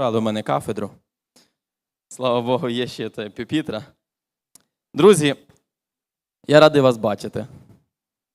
Брали в мене кафедру. Слава Богу, є ще та піпітра. Друзі, я радий вас бачити.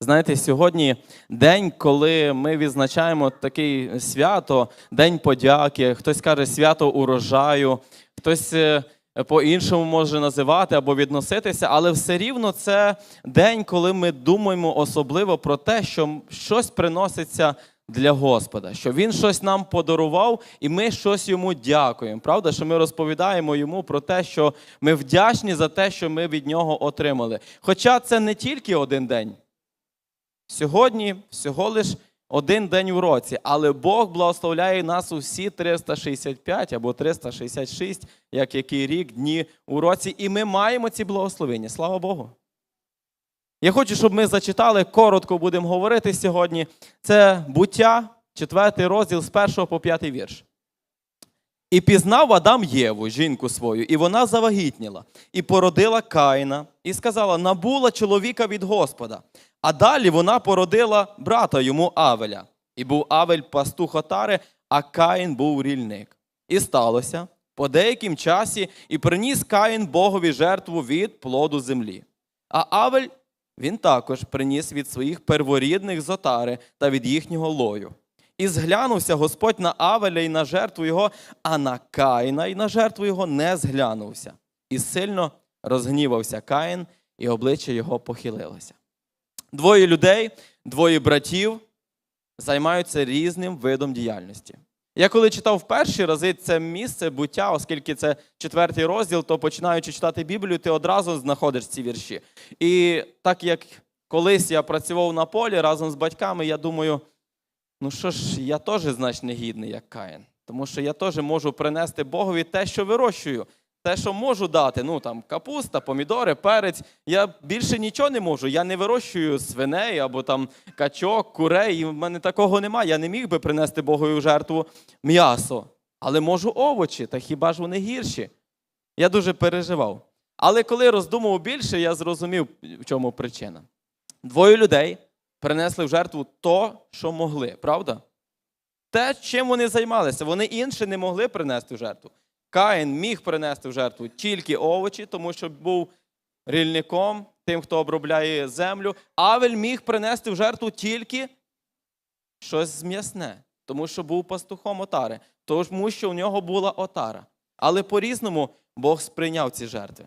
Знаєте, сьогодні день, коли ми відзначаємо таке свято, День подяки, хтось каже свято урожаю, хтось е, по-іншому може називати або відноситися, але все рівно це день, коли ми думаємо особливо про те, що щось приноситься для Господа, що Він щось нам подарував, і ми щось йому дякуємо. Правда, що ми розповідаємо йому про те, що ми вдячні за те, що ми від нього отримали. Хоча це не тільки один день. Сьогодні всього лиш один день у році, але Бог благословляє нас усі 365 або 366, як який рік, дні у році, і ми маємо ці благословення. Слава Богу. Я хочу, щоб ми зачитали, коротко будемо говорити сьогодні. Це буття, 4 розділ з 1 по 5 вірш. І пізнав Адам Єву, жінку свою, і вона завагітніла, і породила Каїна, і сказала: набула чоловіка від Господа. А далі вона породила брата йому Авеля. І був Авель пастух отари, а Каїн був рільник. І сталося по деяким часі, і приніс Каїн Богові жертву від плоду землі. А Авель він також приніс від своїх перворідних з отари та від їхнього лою. І зглянувся Господь на Авеля і на жертву його, а на Каїна і на жертву його не зглянувся. І сильно розгнівався Каїн, і обличчя його похилилося. Двоє людей, двоє братів займаються різним видом діяльності. Я коли читав перші рази це місце буття, оскільки це четвертий розділ, то починаючи читати Біблію, ти одразу знаходиш ці вірші. І так як колись я працював на полі разом з батьками, я думаю, ну що ж, я теж, значить, не гідний, як Каїн. Тому що я теж можу принести Богові те, що вирощую, те, що можу дати. Ну там капуста, помідори, перець. Я більше нічого не можу. Я не вирощую свиней або там качок, курей. І в мене такого немає. Я не міг би принести Богові в жертву м'ясо, але можу овочі, та хіба ж вони гірші? Я дуже переживав. Але коли роздумував більше, я зрозумів, в чому причина. Двоє людей принесли в жертву то, що могли, правда? Те, чим вони займалися, вони інше не могли принести в жертву. Каїн міг принести в жертву тільки овочі, тому що був рільником, тим, хто обробляє землю. Авель міг принести в жертву тільки щось м'ясне, тому що був пастухом отари, тому що у нього була отара. Але по-різному Бог сприйняв ці жертви.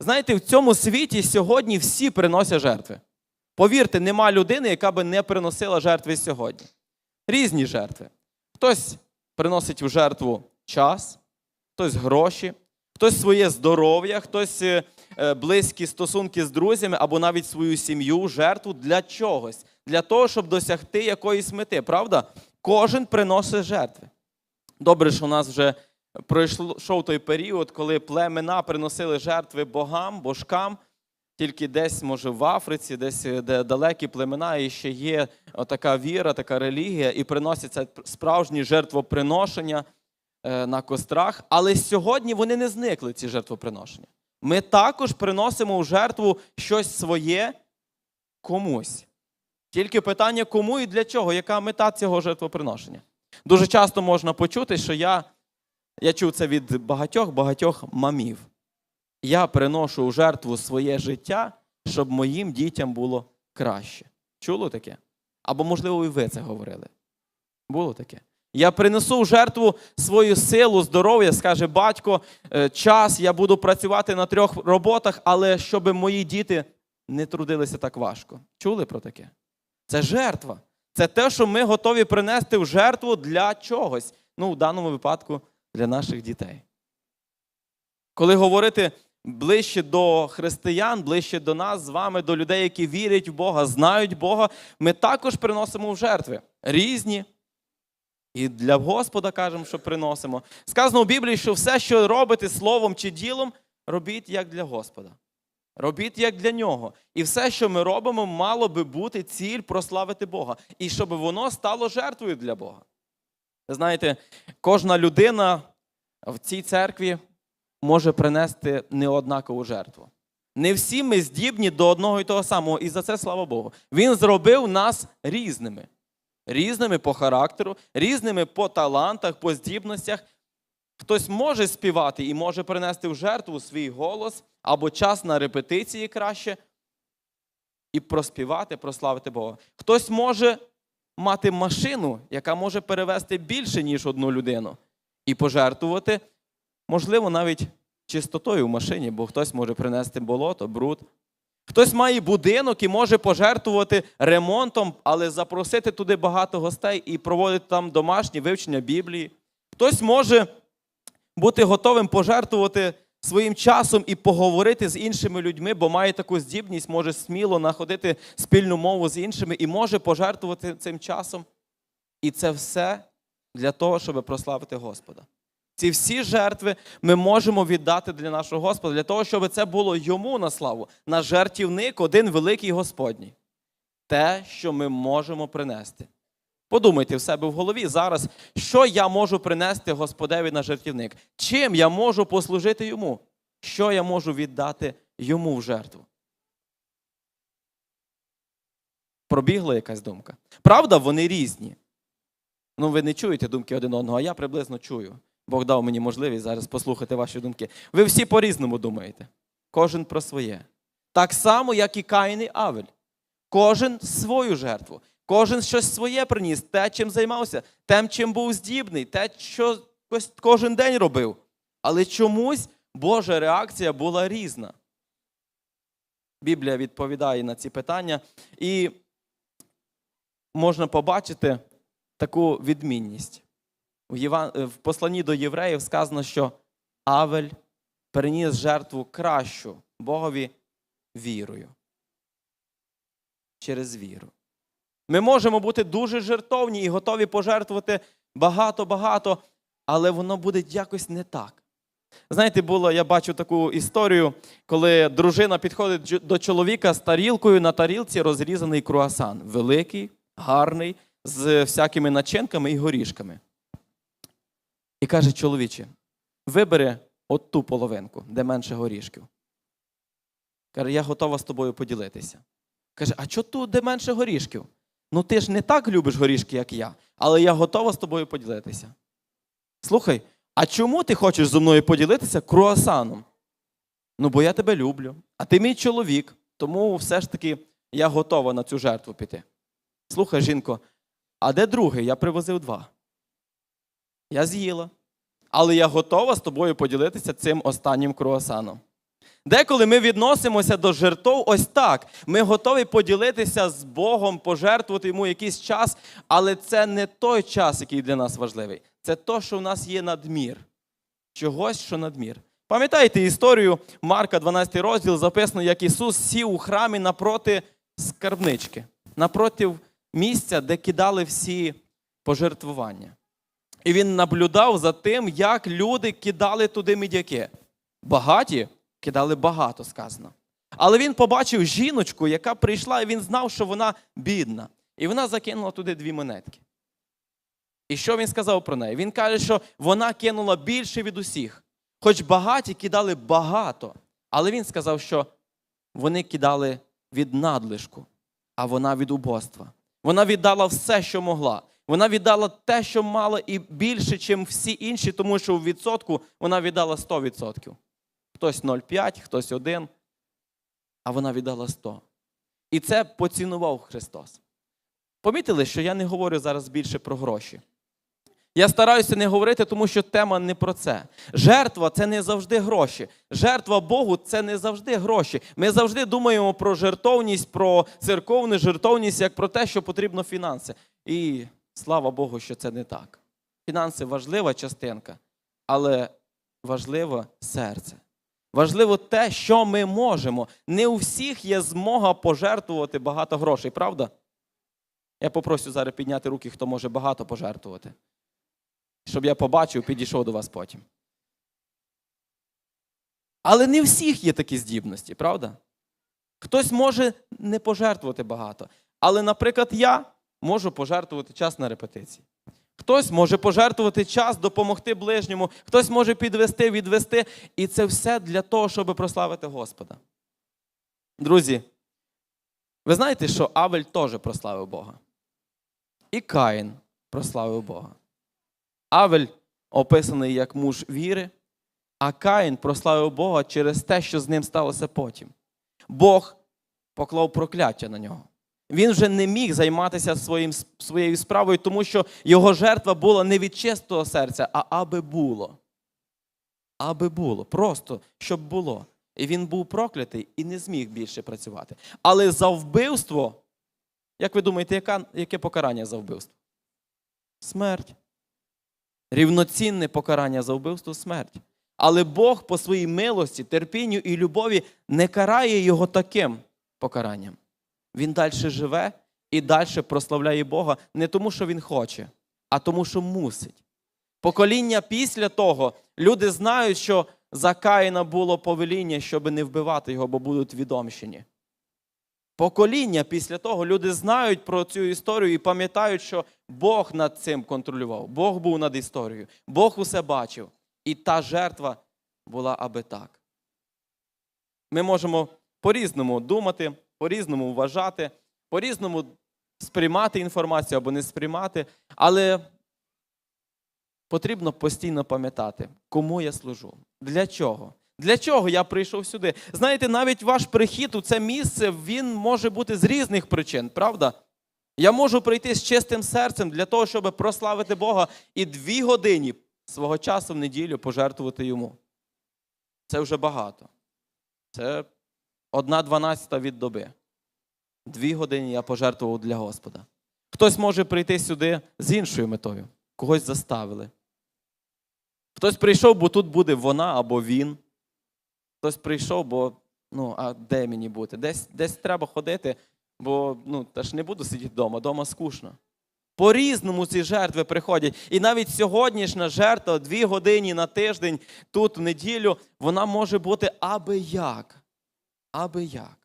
Знаєте, в цьому світі сьогодні всі приносять жертви. Повірте, нема людини, яка би не приносила жертви сьогодні. Різні жертви. Хтось приносить в жертву час, хтось гроші, хтось своє здоров'я, хтось е, е, близькі стосунки з друзями або навіть свою сім'ю, жертву для чогось, для того, щоб досягти якоїсь мети. Правда? Кожен приносить жертви. Добре, що у нас вже пройшов той період, коли племена приносили жертви богам, божкам. Тільки десь, може, в Африці, десь е, де далекі племена, і ще є така віра, така релігія, і приносяться справжні жертвоприношення на кострах. Але сьогодні вони не зникли, ці жертвоприношення. Ми також приносимо в жертву щось своє комусь. Тільки питання, кому і для чого, яка мета цього жертвоприношення. Дуже часто можна почути, що я, я чув це від багатьох-багатьох мамів. Я приношу у жертву своє життя, щоб моїм дітям було краще. Чуло таке? Або, можливо, і ви це говорили. Було таке. Я принесу в жертву свою силу, здоров'я, скаже батько, «Е, час, я буду працювати на трьох роботах, але щоб мої діти не трудилися так важко. Чули про таке? Це жертва. Це те, що ми готові принести в жертву для чогось. Ну, в даному випадку для наших дітей. Коли говорити ближче до християн, ближче до нас з вами, до людей, які вірять в Бога, знають Бога, ми також приносимо в жертви різні. І для Господа кажемо, що приносимо. Сказано в Біблії, що все, що робите словом чи ділом, робіть як для Господа. Робіть як для нього. І все, що ми робимо, мало би бути ціль прославити Бога. І щоб воно стало жертвою для Бога. Ви знаєте, кожна людина в цій церкві може принести неоднакову жертву. Не всі ми здібні до одного і того самого, і за це слава Богу. Він зробив нас різними. Різними по характеру, різними по талантах, по здібностях. Хтось може співати і може принести в жертву свій голос або час на репетиції краще і проспівати, прославити Бога. Хтось може мати машину, яка може перевести більше, ніж одну людину, і пожертвувати, можливо, навіть чистотою в машині, бо хтось може принести болото, бруд. Хтось має будинок і може пожертвувати ремонтом, але запросити туди багато гостей і проводити там домашнє вивчення Біблії. Хтось може бути готовим пожертвувати своїм часом і поговорити з іншими людьми, бо має таку здібність, може сміло знаходити спільну мову з іншими і може пожертвувати цим часом. І це все для того, щоб прославити Господа. Ці всі жертви ми можемо віддати для нашого Господа, для того, щоб це було йому на славу, наш жертівник, один великий Господній. Те, що ми можемо принести. Подумайте в себе в голові зараз, що я можу принести Господеві на жертівник? Чим я можу послужити йому? Що я можу віддати йому в жертву? Пробігла якась думка. Правда, вони різні. Ну, ви не чуєте думки один одного, а я приблизно чую. Бог дав мені можливість зараз послухати ваші думки. Ви всі по-різному думаєте. Кожен про своє. Так само, як і Каїн і Авель. Кожен свою жертву. Кожен щось своє приніс, те, чим займався, тим, чим був здібний, те, що кожен день робив. Але чомусь Божа реакція була різна. Біблія відповідає на ці питання, і можна побачити таку відмінність. В, Єван... в посланні до євреїв сказано, що Авель переніс жертву кращу Богові вірою. Через віру. Ми можемо бути дуже жертовні і готові пожертвувати багато-багато, але воно буде якось не так. Знаєте, було, я бачу таку історію, коли дружина підходить до чоловіка з тарілкою, на тарілці розрізаний круасан. Великий, гарний, з всякими начинками і горішками. І каже, чоловіче, вибери от ту половинку, де менше горішків. Каже, я готова з тобою поділитися. Каже, а чого тут, де менше горішків? Ну ти ж не так любиш горішки, як я, але я готова з тобою поділитися. Слухай, а чому ти хочеш зі мною поділитися круасаном? Ну, бо я тебе люблю, а ти мій чоловік, тому все ж таки я готова на цю жертву піти. Слухай, жінко, а де другий? Я привозив два. Я з'їла. Але я готова з тобою поділитися цим останнім круасаном. Деколи ми відносимося до жертв ось так. Ми готові поділитися з Богом, пожертвувати йому якийсь час, але це не той час, який для нас важливий. Це то, що в нас є надмір. Чогось, що надмір. Пам'ятаєте історію Марка, 12 розділ, записано, як Ісус сів у храмі напроти скарбнички, напроти місця, де кидали всі пожертвування. І він наблюдав за тим, як люди кидали туди мідяки. Багаті кидали багато, сказано. Але він побачив жіночку, яка прийшла, і він знав, що вона бідна. І вона закинула туди дві монетки. І що він сказав про неї? Він каже, що вона кинула більше від усіх. Хоч багаті кидали багато, але він сказав, що вони кидали від надлишку, а вона від убоства. Вона віддала все, що могла. Вона віддала те, що мала, і більше, ніж всі інші, тому що в відсотку вона віддала 100%. Хтось 0,5, хтось 1, а вона віддала 100. І це поцінував Христос. Помітили, що я не говорю зараз більше про гроші. Я стараюся не говорити, тому що тема не про це. Жертва це не завжди гроші. Жертва Богу це не завжди гроші. Ми завжди думаємо про жертовність, про церковну жертовність, як про те, що потрібно фінанси. І слава Богу, що це не так. Фінанси важлива частинка, але важливо серце. Важливо те, що ми можемо. Не у всіх є змога пожертвувати багато грошей, правда? Я попрошу зараз підняти руки, хто може багато пожертвувати. Щоб я побачив, підійшов до вас потім. Але не у всіх є такі здібності, правда? Хтось може не пожертвувати багато. Але, наприклад, я можу пожертвувати час на репетиції. Хтось може пожертвувати час, допомогти ближньому, хтось може підвести, відвести. І це все для того, щоб прославити Господа. Друзі, ви знаєте, що Авель теж прославив Бога. І Каїн прославив Бога. Авель описаний як муж віри, а Каїн прославив Бога через те, що з ним сталося потім. Бог поклав прокляття на нього. Він вже не міг займатися своїм, своєю справою, тому що його жертва була не від чистого серця, а аби було. Аби було, просто щоб було. І він був проклятий і не зміг більше працювати. Але за вбивство, як ви думаєте, яка, яке покарання за вбивство? Смерть. Рівноцінне покарання за вбивство смерть. Але Бог по своїй милості, терпінню і любові не карає його таким покаранням. Він далі живе і далі прославляє Бога не тому, що він хоче, а тому, що мусить. Покоління після того люди знають, що за Каїна було повеління, щоб не вбивати його, бо будуть відомщені. Покоління після того люди знають про цю історію і пам'ятають, що Бог над цим контролював. Бог був над історією, Бог усе бачив. І та жертва була аби так. Ми можемо по-різному думати, по-різному вважати, по-різному сприймати інформацію або не сприймати, але потрібно постійно пам'ятати, кому я служу, для чого. Для чого я прийшов сюди? Знаєте, навіть ваш прихід у це місце він може бути з різних причин, правда? Я можу прийти з чистим серцем для того, щоб прославити Бога і дві години свого часу в неділю пожертвувати йому. Це вже багато. Це одна дванадцята від доби. Дві години я пожертвував для Господа. Хтось може прийти сюди з іншою метою, когось заставили. Хтось прийшов, бо тут буде вона або він. Хтось прийшов, бо ну, а де мені бути? Десь, десь треба ходити, бо ну, та ж не буду сидіти вдома, вдома скучно. По-різному ці жертви приходять. І навіть сьогоднішня жертва дві години на тиждень, тут в неділю, вона може бути аби як. Аби як.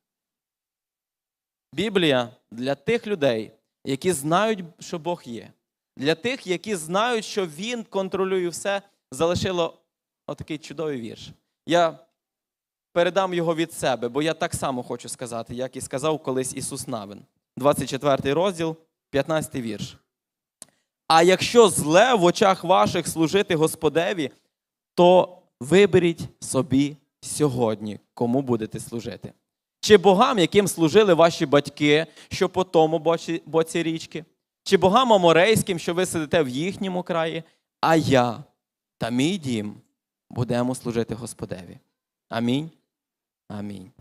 Біблія для тих людей, які знають, що Бог є, для тих, які знають, що Він контролює все, залишило отакий чудовий вірш. Я передам його від себе, бо я так само хочу сказати, як і сказав колись Ісус Навин. 24 розділ, 15 вірш. А якщо зле в очах ваших служити Господеві, то виберіть собі сьогодні, кому будете служити. Чи богам, яким служили ваші батьки, що по тому боці, боці річки, чи богам аморейським, що ви сидите в їхньому краї, а я та мій дім будемо служити Господеві. Амінь. Амінь.